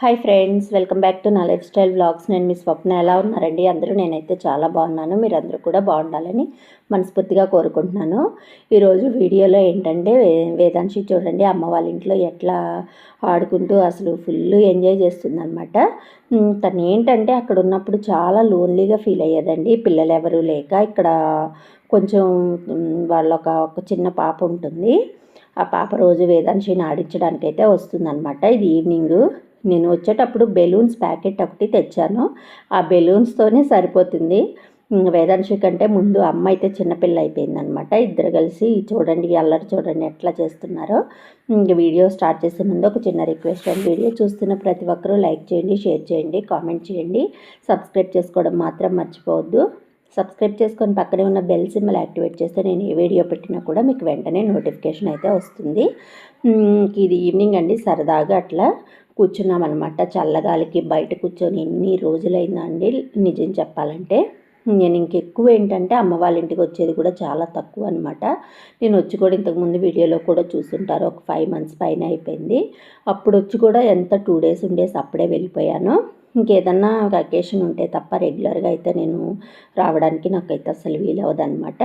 Hi friends welcome back to నా lifestyle vlogs నేను మీ స్వప్న ఎలా ఉన్నారండి? అందరూ నేనైతే చాలా బాగున్నాను. మీరందరూ కూడా బాగుండాలని మనస్ఫూర్తిగా కోరుకుంటున్నాను. ఈరోజు వీడియోలో ఏంటంటే వేదాంశి చూడండి అమ్మ వాళ్ళ ఇంట్లో ఎట్లా ఆడుకుంటూ అసలు ఫుల్ ఎంజాయ్ చేస్తుందనమాట తను ఏంటంటే అక్కడ ఉన్నప్పుడు చాలా లోన్లీగా ఫీల్ అయ్యేదండి. పిల్లలు ఎవరు లేక ఇక్కడ కొంచెం వాళ్ళ ఒక చిన్న పాప ఉంటుంది. ఆ పాప రోజు వేదాంశిని ఆడించడానికైతే వస్తుందన్నమాట. ఇది ఈవినింగ్ నేను వచ్చేటప్పుడు బెలూన్స్ ప్యాకెట్ ఒకటి తెచ్చాను. ఆ బెలూన్స్తోనే సరిపోతుంది. వేదాంశి కంటే ముందు అమ్మ అయితే చిన్నపిల్ల అయిపోయిందనమాట ఇద్దరు కలిసి చూడండి అల్లరి చూడండి ఎట్లా చేస్తున్నారో. వీడియో స్టార్ట్ చేసే ముందు ఒక చిన్న రిక్వెస్ట్ అండి. వీడియో చూస్తున్న ప్రతి ఒక్కరూ లైక్ చేయండి షేర్ చేయండి కామెంట్ చేయండి. సబ్స్క్రైబ్ చేసుకోవడం మాత్రం మర్చిపోవద్దు. సబ్స్క్రైబ్ చేసుకొని పక్కనే ఉన్న బెల్ సిమ్మల్ యాక్టివేట్ చేస్తే నేను ఏ వీడియో పెట్టినా కూడా మీకు వెంటనే నోటిఫికేషన్ అయితే వస్తుంది. ఇది ఈవినింగ్ అండి సరదాగా అట్లా. కూర్చున్నామన్నమాట. చల్లగాలికి బయట కూర్చొని ఎన్ని రోజులైందండి నిజం చెప్పాలంటే. నేను ఇంకెక్కువ ఏంటంటే అమ్మ వాళ్ళ ఇంటికి వచ్చేది కూడా చాలా తక్కువ అనమాట నేను వచ్చి కూడా ఇంతకుముందు వీడియోలో కూడా చూసుంటారు. ఒక ఫైవ్ మంత్స్ పైన అయిపోయింది. అప్పుడు వచ్చి కూడా ఎంత టూ డేస్ ఉండేసి అప్పుడే వెళ్ళిపోయాను. ఇంకేదన్నా అకేషన్ ఉంటే తప్ప రెగ్యులర్గా అయితే నేను రావడానికి నాకైతే అసలు వీలవదనమాట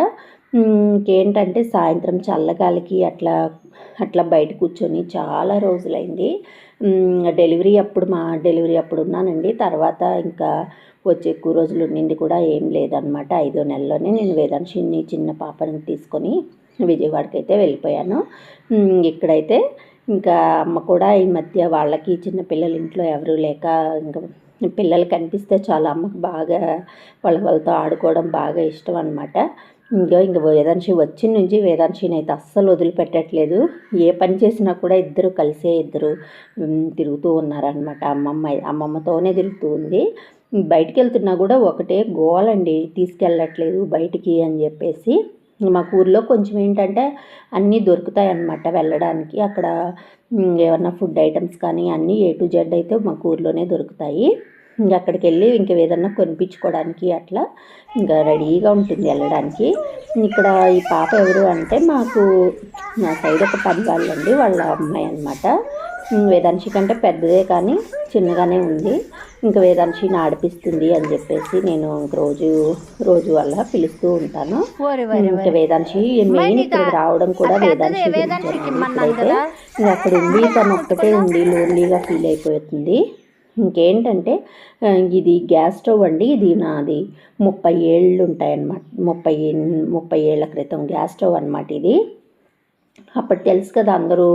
ఇంకేంటంటే సాయంత్రం చల్లగాలికి అట్లా అట్లా బయట కూర్చొని చాలా రోజులైంది. డెలివరీ అప్పుడు మా డెలివరీ అప్పుడు ఉన్నానండి. తర్వాత ఇంకా వచ్చే ఎక్కువ రోజులు ఉండింది కూడా ఏం లేదనమాట ఐదో నెలలోనే నేను వేదాంశిని చిన్న పాపని తీసుకొని విజయవాడకి అయితే వెళ్ళిపోయాను ఇక్కడైతే ఇంకా అమ్మ కూడా ఈ మధ్య వాళ్ళకి చిన్న పిల్లలు ఇంట్లో ఎవరూ లేక ఇంకా పిల్లలు కనిపిస్తే చాలా అమ్మకు బాగా వాళ్ళ వాళ్ళతో ఆడుకోవడం బాగా ఇష్టం అనమాట ఇంకా ఇంక వేదాంశి వచ్చిన నుంచి వేదాంశిని అయితే అస్సలు వదిలిపెట్టట్లేదు. ఏ పని చేసినా కూడా ఇద్దరు కలిసే ఇద్దరు తిరుగుతూ ఉన్నారనమాట అమ్మమ్మ అమ్మమ్మతోనే తిరుగుతూ ఉంది. బయటికి వెళ్తున్నా కూడా ఒకటే గోలండి తీసుకెళ్ళట్లేదు బయటికి అని చెప్పేసి. మా ఊర్లో కొంచెం ఏంటంటే అన్నీ దొరుకుతాయి అన్నమాట వెళ్ళడానికి. అక్కడ ఏమన్నా ఫుడ్ ఐటమ్స్ కానీ అన్నీ ఏ టు జెడ్ అయితే మా ఊర్లోనే దొరుకుతాయి. ఇంకా అక్కడికి వెళ్ళి ఇంకా ఏదన్నా కొనిపించుకోవడానికి అట్లా ఇంకా రెడీగా ఉంటుంది వెళ్ళడానికి. ఇక్కడ ఈ పాప ఎవరు అంటే మాకు నా సైడ్ ఒక పని వాళ్ళండి వాళ్ళ అమ్మాయి అనమాట వేదాంశి కంటే పెద్దదే కానీ చిన్నగానే ఉంది. ఇంకా వేదాంశిని ఆడిపిస్తుంది అని చెప్పేసి నేను రోజు రోజు వల్ల పిలుస్తూ ఉంటాను. ఇంకా వేదాంశి మెయిన్ ఇక్కడ రావడం కూడా వేదాంశి ఇప్పుడైతే. అక్కడ ఉంది తను ఒక్కటే ఉంది లోన్లీగా ఫీల్ అయిపోతుంది. ఇంకేంటంటే ఇది గ్యాస్ స్టవ్ అండి. ఇది నాది ముప్పై ఏళ్ళు ఉంటాయన్నమాట. ముప్పై ముప్పై ఏళ్ళ క్రితం గ్యాస్ స్టవ్ అనమాట ఇది. అప్పుడు తెలుసు కదా అందరూ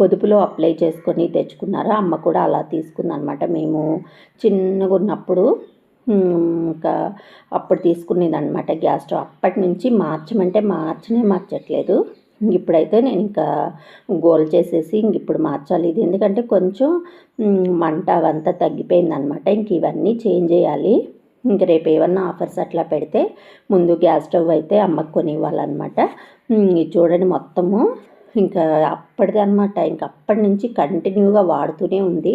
పొదుపులో అప్లై చేసుకొని తెచ్చుకున్నారు? అమ్మ కూడా అలా తీసుకుందనమాట మేము చిన్నగా ఉన్నప్పుడు ఇంకా అప్పుడు తీసుకునేది అనమాట గ్యాస్ స్టవ్. అప్పటి నుంచి మార్చమంటే మార్చనే మార్చట్లేదు. ఇప్పుడైతే నేను ఇంకా గోల్ చేసేసి ఇంక ఇప్పుడు మార్చాలి. ఇది ఎందుకంటే కొంచెం మంట అవంతా తగ్గిపోయింది అనమాట ఇంక ఇవన్నీ చేంజ్ చేయాలి. ఇంక రేపు ఏమన్నా ఆఫర్స్ అట్లా పెడితే ముందు గ్యాస్ స్టవ్ అయితే అమ్మకు కొనివ్వాలన్నమాట చూడండి మొత్తము. ఇంకా అప్పటిది అనమాట. ఇంక అప్పటి నుంచి కంటిన్యూగా వాడుతూనే ఉంది.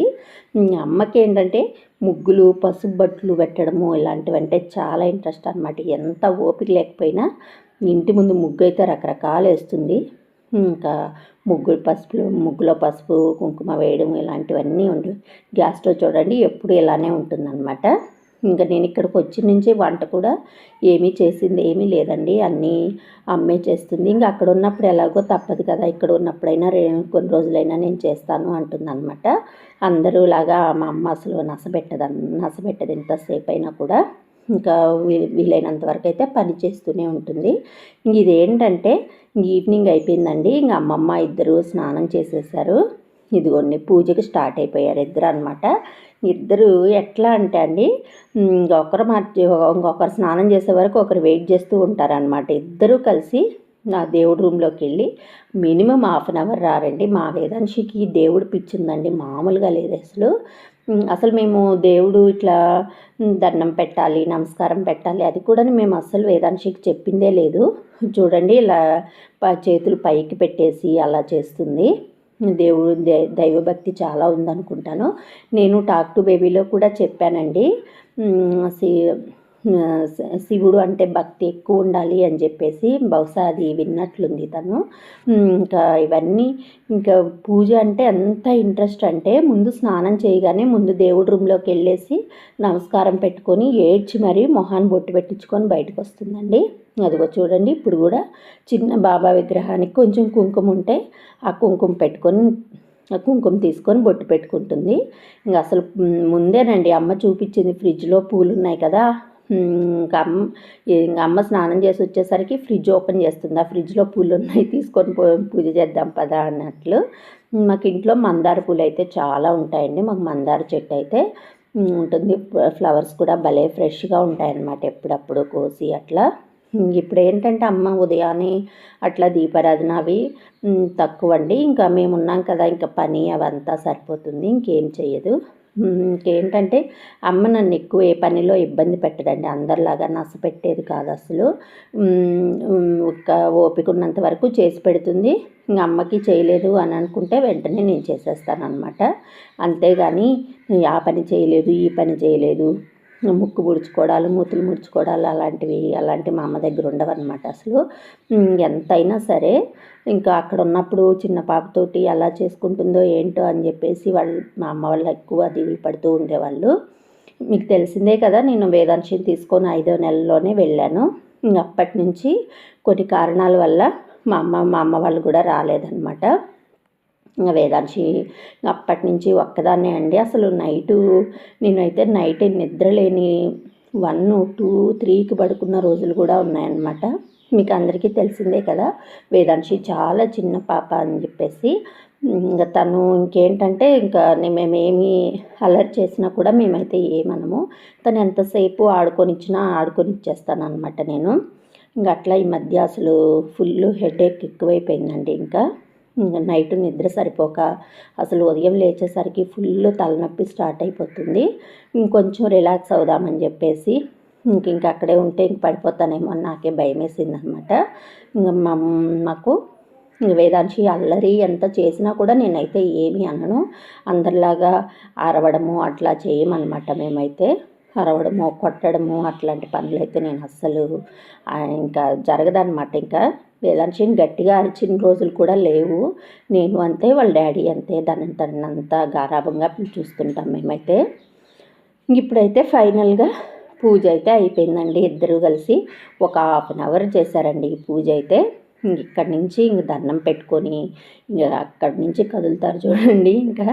అమ్మకి ఏంటంటే ముగ్గులు పసుపు బట్టలు పెట్టడము ఇలాంటివంటే చాలా ఇంట్రెస్ట్ అనమాట. ఎంత ఓపిక లేకపోయినా ఇంటి ముందు ముగ్గు అయితే రకరకాలు వేస్తుంది. ఇంకా ముగ్గులు పసుపు ముగ్గులో పసుపు కుంకుమ వేయడం ఇలాంటివన్నీ ఉండి గ్యాస్ స్టవ్ చూడండి ఎప్పుడు ఇలానే ఉంటుందన్నమాట. ఇంకా నేను ఇక్కడికి వచ్చిన నుంచి వంట కూడా ఏమీ చేసింది ఏమీ లేదండి. అన్నీ అమ్మే చేస్తుంది. ఇంకా అక్కడ ఉన్నప్పుడు ఎలాగో తప్పదు కదా ఇక్కడ ఉన్నప్పుడైనా కొన్ని రోజులైనా నేను చేస్తాను అంటుందన్నమాట. అందరూ ఇలాగా మా అమ్మ అసలు నసబెట్టదు నసబెట్టదు ఎంతసేపు అయినా కూడా. ఇంకా వీలైనంత వరకు అయితే పని చేస్తూనే ఉంటుంది. ఇదేంటంటే ఈవినింగ్ అయిపోయిందండి. ఇంక అమ్మమ్మ ఇద్దరు స్నానం చేసేసారు. ఇదిగోండి పూజకి స్టార్ట్ అయిపోయారు ఇద్దరు అనమాట ఇద్దరు ఎట్లా అంటే అండి ఇంకొకరు మార్చి ఇంకొకరు స్నానం చేసే వరకు ఒకరు వెయిట్ చేస్తూ ఉంటారనమాట ఇద్దరూ కలిసి నా దేవుడి రూమ్లోకి వెళ్ళి మినిమం హాఫ్ అన్ అవర్ రారండి. మా వేదాంశికి దేవుడు పిచ్చిందండి మామూలుగా లేదు అసలు. అసలు మేము దేవుడు ఇట్లా దండం పెట్టాలి నమస్కారం పెట్టాలి అది కూడా మేము అస్సలు వేదాంశికి చెప్పిందే లేదు. చూడండి ఇలా చేతులు పైకి పెట్టేసి అలా చేస్తుంది. దేవుడు దైవభక్తి చాలా ఉందనుకుంటాను. నేను టాక్ టు బేబీలో కూడా చెప్పానండి. శివుడు అంటే భక్తి ఎక్కువ ఉండాలి అని చెప్పేసి బహుశా అది విన్నట్లుంది తను. ఇంకా ఇవన్నీ ఇంకా పూజ అంటే ఎంత ఇంట్రెస్ట్ అంటే ముందు స్నానం చేయగానే ముందు దేవుడి రూమ్లోకి వెళ్ళేసి నమస్కారం పెట్టుకొని ఏడ్చి మరీ మొహాన్ని బొట్టు పెట్టించుకొని బయటకు వస్తుందండి. అదిగో చూడండి ఇప్పుడు కూడా చిన్న బాబా విగ్రహానికి కొంచెం కుంకుమ ఉంటే ఆ కుంకుమ పెట్టుకొని కుంకుమ తీసుకొని బొట్టు పెట్టుకుంటుంది. ఇంకా అసలు ముందేనండి అమ్మ చూపించింది ఫ్రిడ్జ్లో పూలు ఉన్నాయి కదా. ఇంకా అమ్మ ఇంకా అమ్మ స్నానం చేసి వచ్చేసరికి ఫ్రిడ్జ్ ఓపెన్ చేస్తుంది. ఆ ఫ్రిడ్జ్లో పూలు ఉన్నాయి తీసుకొని పూజ చేద్దాం పదా అన్నట్లు. మాకు ఇంట్లో మందార పూలు అయితే చాలా ఉంటాయండి. మాకు మందార చెట్టు అయితే ఉంటుంది. ఫ్లవర్స్ కూడా భలే ఫ్రెష్గా ఉంటాయన్నమాట ఎప్పుడప్పుడు కోసి అట్లా. ఇప్పుడు ఏంటంటే అమ్మ ఉదయాన్నే అట్లా దీపారాధన అవి తక్కువ అండి ఇంకా మేము ఉన్నాం కదా ఇంకా పని అవంతా సరిపోతుంది. ఇంకేం చేయదు ఇంకేంటంటే అమ్మ నన్ను ఎక్కువ ఏ పనిలో ఇబ్బంది పెట్టదండి. అందరిలాగా నస పెట్టేది కాదు అసలు. ఒక ఓపిక ఉన్నంత వరకు చేసి పెడుతుంది. అమ్మకి చేయలేదు అని అనుకుంటే వెంటనే నేను చేసేస్తాను అనమాట అంతేగాని ఆ పని చేయలేదు ఈ పని చేయలేదు. ముక్కు ముడుచుకోవడాలు మూతులు ముడుచుకోవడాలు అలాంటివి అలాంటి మా అమ్మ దగ్గర ఉండవన్నమాట అసలు. ఎంతైనా సరే ఇంకా అక్కడ ఉన్నప్పుడు చిన్న పాపతోటి ఎలా చేసుకుంటుందో ఏంటో అని చెప్పేసి వాళ్ళు మా అమ్మ వాళ్ళు ఎక్కువ దిగులు పడుతూ ఉండేవాళ్ళు. మీకు తెలిసిందే కదా నేను వేదాంశిని తీసుకొని ఐదో నెలలోనే వెళ్ళాను. అప్పటి నుంచి కొన్ని కారణాల వల్ల మా అమ్మ మా అమ్మ వాళ్ళు కూడా రాలేదన్నమాట. వేదాంశి అప్పటి నుంచి ఒక్కదాన్నే అండి. అసలు నైటు నేనైతే నైట్ నిద్రలేని వన్ టూ త్రీకి పడుకున్న రోజులు కూడా ఉన్నాయన్నమాట. మీకు అందరికీ తెలిసిందే కదా వేదాంశి చాలా చిన్న పాప అని చెప్పేసి. ఇంకా తను ఇంకేంటంటే ఇంకా మేమేమి అలర్ట్ చేసినా కూడా మేమైతే ఏమనము. తను ఎంతసేపు ఆడుకొనిచ్చినా ఆడుకొని ఇచ్చేస్తాను అనమాట నేను. ఇంకా అట్లా ఈ మధ్య అసలు ఫుల్ హెడేక్ ఎక్కువైపోయిందండి ఇంకా. నైట్ నిద్ర సరిపోక అసలు ఉదయం లేచేసరికి ఫుల్ తలనొప్పి స్టార్ట్ అయిపోతుంది. ఇంకొంచెం రిలాక్స్ అవుదామని చెప్పేసి ఇంక ఇంక అక్కడే ఉంటే ఇంక పడిపోతానేమో అని నాకే భయం వేసింది అనమాట ఇంకా మా మాకు వేదాంశి అల్లరి ఎంత చేసినా కూడా నేనైతే ఏమి అనను. అందరిలాగా అరవడము అట్లా చేయమన్నమాట మేమైతే. అరవడము కొట్టడము అట్లాంటి పనులు అయితే నేను అస్సలు ఇంకా జరగదనమాట ఇంకా. వేదాంశిని గట్టిగా అరిచిన రోజులు కూడా లేవు. నేను అంతే వాళ్ళ డాడీ అంతే. దాని తనంతా గారాభంగా చూస్తుంటాం మేమైతే. ఇప్పుడైతే ఫైనల్గా పూజ అయితే అయిపోయిందండి. ఇద్దరు కలిసి ఒక హాఫ్ అన్ అవర్ చేశారండి ఈ పూజ అయితే. ఇక్కడి నుంచి ఇంక దండం పెట్టుకొని ఇంకా అక్కడి నుంచి కదులుతారు చూడండి. ఇంకా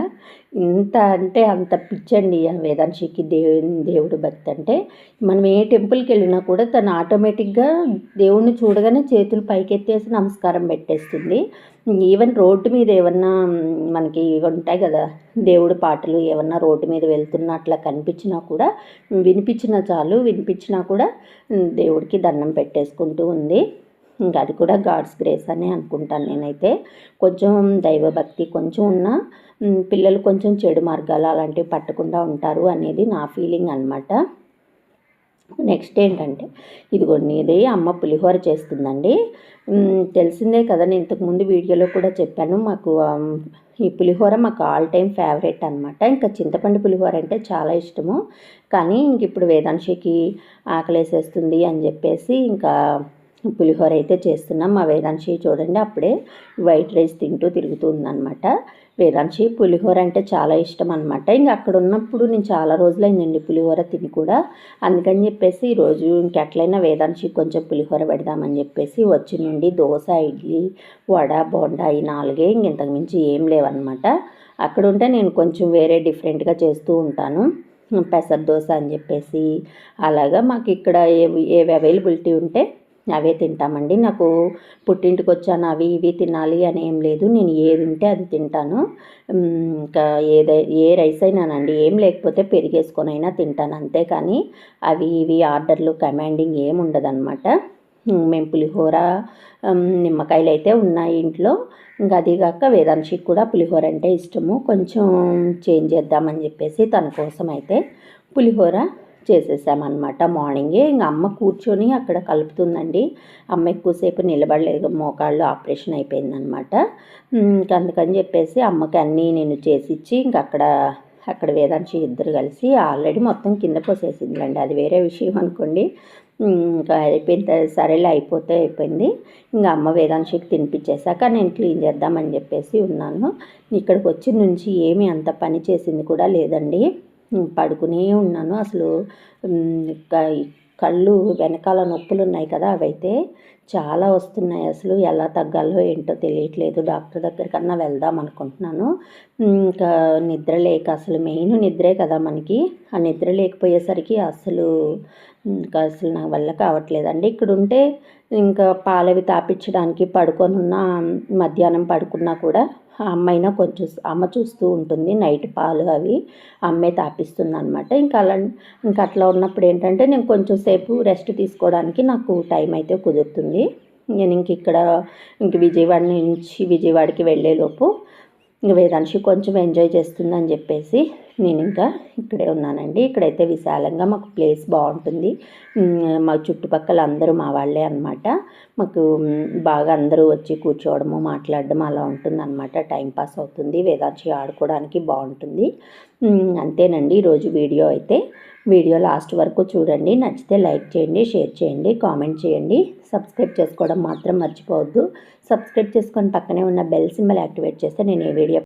ఇంత అంటే అంత పిచ్చండి వేదాంశికి దేవుని దేవుడు భక్తి అంటే. మనం ఏ టెంపుల్కి వెళ్ళినా కూడా తను ఆటోమేటిక్గా దేవుణ్ణి చూడగానే చేతులు పైకెత్తేసి నమస్కారం పెట్టేస్తుంది. ఈవెన్ రోడ్డు మీద ఏమన్నా మనకి ఉంటాయి కదా దేవుడు పాటలు ఏమన్నా రోడ్డు మీద వెళ్తున్నట్లా కనిపించినా కూడా వినిపించినా చాలు వినిపించినా కూడా దేవుడికి దండం పెట్టేసుకుంటూ ఉంది. ఇంకా అది కూడా గాడ్స్ గ్రేస్ అని అనుకుంటాను నేనైతే. కొంచెం దైవభక్తి కొంచెం ఉన్న పిల్లలు కొంచెం చెడు మార్గాలు అలాంటివి పట్టకుండా ఉంటారు అనేది నా ఫీలింగ్ అనమాట నెక్స్ట్ ఏంటంటే ఇదిగోండి ఇది అమ్మ పులిహోర చేస్తుందండి. తెలిసిందే కదా నేను ఇంతకుముందు వీడియోలో కూడా చెప్పాను మాకు ఈ పులిహోర మాకు ఆల్ టైం ఫేవరెట్ అనమాట ఇంకా చింతపండు పులిహోర అంటే చాలా ఇష్టము. కానీ ఇంక ఇప్పుడు వేదాంశికి ఆకలేసేస్తుంది అని చెప్పేసి ఇంకా పులిహోర అయితే చేస్తున్నాం. మా వేదాంశి చూడండి అప్పుడే వైట్ రైస్ తింటూ తిరుగుతుందనమాట వేదాంశి పులిహోర అంటే చాలా ఇష్టం అనమాట ఇంకా అక్కడ ఉన్నప్పుడు నేను చాలా రోజులైందండి పులిహోర తిని కూడా. అందుకని చెప్పేసి ఈరోజు ఇంకెట్లయినా వేదాంశి కొంచెం పులిహోర పెడదామని చెప్పేసి వచ్చి నుండి దోశ ఇడ్లీ వడ బోండా ఈ నాలుగే ఇంతకు మించి ఏం లేవన్నమాట. అక్కడ ఉంటే నేను కొంచెం వేరే డిఫరెంట్గా చేస్తూ ఉంటాను. పెసర దోశ అని చెప్పేసి. అలాగా మాకు ఇక్కడ ఏవి ఏవి అవైలబిలిటీ ఉంటే అవే తింటామండి. నాకు పుట్టింటికి వచ్చాను అవి ఇవి తినాలి అని ఏం లేదు. నేను ఏది ఉంటే అది తింటాను. ఇంకా ఏదై ఏ రైస్ అయినానండి ఏం లేకపోతే పెరిగేసుకొని అయినా తింటాను అంతేకాని అవి ఇవి ఆర్డర్లు కమాండింగ్ ఏం ఉండదన్నమాట. మేము పులిహోర నిమ్మకాయలు అయితే ఉన్నాయి ఇంట్లో. ఇంకా అదిగాక వేదాంశికి కూడా పులిహోర అంటే ఇష్టము. కొంచెం చేంజ్ చేద్దామని చెప్పేసి తన కోసం అయితే పులిహోర చేసేసామన్నమాట. మార్నింగే ఇంకా అమ్మ కూర్చొని అక్కడ కలుపుతుందండి. అమ్మ ఎక్కువసేపు నిలబడలేదు మోకాళ్ళు ఆపరేషన్ అయిపోయిందనమాట ఇంక అందుకని చెప్పేసి అమ్మకి అన్నీ నేను చేసిచ్చి ఇంక అక్కడ అక్కడ వేదాంశి ఇద్దరు కలిసి ఆల్రెడీ మొత్తం కింద పోసేసిందిలేండి. అది వేరే విషయం అనుకోండి. ఇంకా అయిపోయిన తర్వాత సరేలే అయిపోతే అయిపోయింది. ఇంకా అమ్మ వేదాంశికి తినిపించేశాక నేను క్లీన్ చేద్దామని చెప్పేసి ఉన్నాను. ఇక్కడికి వచ్చిన నుంచి ఏమీ అంత పని చేసింది కూడా లేదండి. పడుకునే ఉన్నాను. అసలు కళ్ళు వెనకాల నొప్పులు ఉన్నాయి కదా అవైతే చాలా వస్తున్నాయి. అసలు ఎలా తగ్గాలో ఏంటో తెలియట్లేదు. డాక్టర్ దగ్గరికన్నా వెళ్దాం అనుకుంటున్నాను. ఇంకా నిద్ర లేక అసలు మెయిన్ నిద్రే కదా మనకి. ఆ నిద్ర లేకపోయేసరికి అసలు ఇంకా అసలు నా వల్ల కావట్లేదండి. ఇక్కడ ఉంటే ఇంకా పాలవి తాపించడానికి పడుకొని ఉన్న మధ్యాహ్నం పడుకున్నా కూడా అమ్మైనా కొంచెం అమ్మ చూస్తూ ఉంటుంది నైట్ పాలు అవి అమ్మే తాపిస్తుంది అనమాట ఇంకా అలా ఇంకా అట్లా ఉన్నప్పుడు ఏంటంటే నేను కొంచెం సేపు రెస్ట్ తీసుకోవడానికి నాకు టైం అయితే కుదురుతుంది. నేను ఇంక ఇక్కడ ఇంక విజయవాడ నుంచి విజయవాడకి వెళ్ళేలోపు ఇంకా వేదాంశి కొంచెం ఎంజాయ్ చేస్తుందని చెప్పేసి నేను ఇంకా ఇక్కడే ఉన్నానండి. ఇక్కడైతే విశాలంగా మాకు ప్లేస్ బాగుంటుంది. మా చుట్టుపక్కల అందరూ మా వాళ్ళే అనమాట మాకు బాగా అందరూ వచ్చి కూర్చోవడము మాట్లాడడం అలా ఉంటుంది అనమాట టైంపాస్ అవుతుంది. వేదాంశి ఆడుకోవడానికి బాగుంటుంది. అంతేనండి. ఈరోజు వీడియో అయితే. వీడియో లాస్ట్ వరకు చూడండి. నచ్చితే లైక్ చేయండి షేర్ చేయండి కామెంట్ చేయండి. సబ్స్క్రైబ్ చేసుకోవడం మాత్రం మర్చిపోవద్దు. సబ్స్క్రైబ్ చేసుకొని పక్కనే ఉన్న బెల్ సింబల్ యాక్టివేట్ చేస్తే నేను ఏ వీడియో